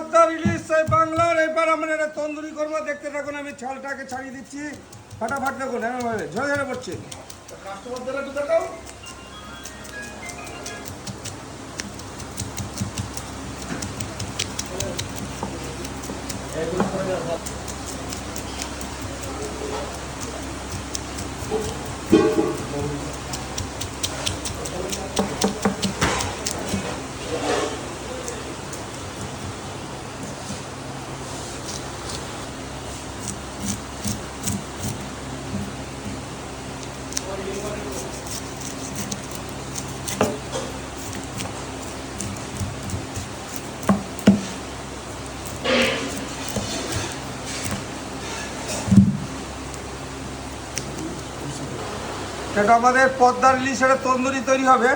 Padma release সেই বাংলার এবার আমরা একটা তন্দুরি করব। দেখতে থাকুন, আমি ছালটাকে ছাড়িয়ে দিচ্ছি। ফাটাফাট দেখুন, এমনভাবে, ঝরে ঝরে পড়ছে। দেখাও। এটা আমাদের পদ্মার এটা তন্দুরি তৈরি হবে।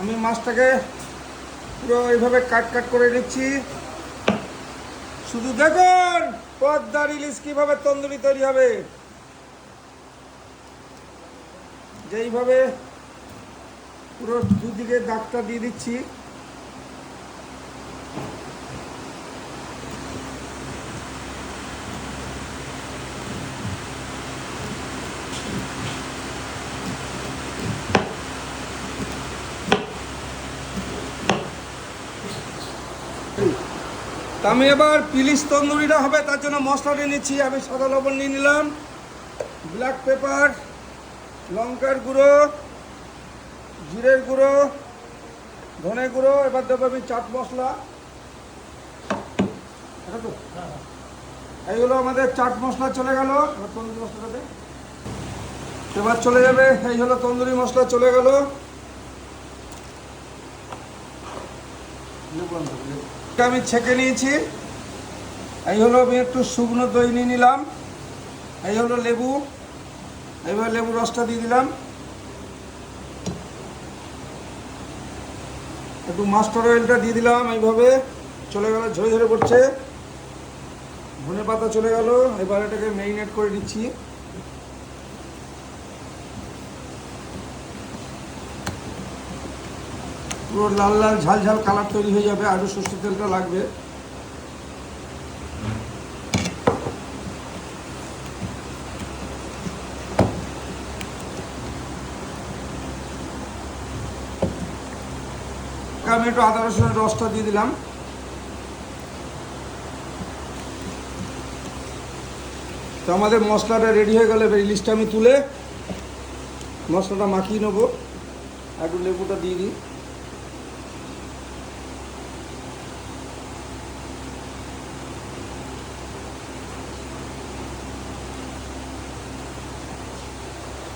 আমি মাছটাকে পুরো এইভাবে কাট কাট করে নিচ্ছি। শুধু দেখুন পদ্মার ইলিশ কীভাবে তন্দুরি তৈরি হবে। যেইভাবে পুরো দুদিকে দাগটা দিয়ে দিচ্ছি। তা আমি এবার পিলিশ তন্দুরিটা হবে, তার জন্য মশলাটা নিচ্ছি, আমি সাদা লবণ নিয়ে নিলাম, ব্ল্যাক পেপার, লঙ্কার গুঁড়ো, জিরের গুঁড়ো, ধনে গুঁড়ো, এবার দেবো আমি চাট মশলা? এইগুলো আমাদের চাট মশলা চলে গেল তন্দুরি মশলাটাতে। এবার চলে যাবে, এই হলো তন্দুরি মশলা চলে গেল। আমি ছেঁকে নিয়েছি। এই হলো আমি একটু শুকনো দই নিয়ে নিলাম। এই হলো লেবু। এইবার লেবু রসটা দিয়ে দিলাম। একটু মাস্টার অয়েলটা দিয়ে দিলাম এইভাবে। চলে গেল, ঝরে ঝরে পড়ছে। ধনে পাতা চলে গেল। এবার এটাকে মেরিনেট করে দিচ্ছি পুরো লাল লাল ঝাল ঝাল কালার তৈরি হয়ে যাবে আরও সর্ষের তেলটা লাগবে। আমি একটু আদা রসুনের রসটা দিয়ে দিলাম। তো আমাদের মশলাটা রেডি হয়ে গেলে রিলিজটা আমি তুলে মশলাটা মাখিয়ে নেব। একটু লেবুটা দিয়ে দিই।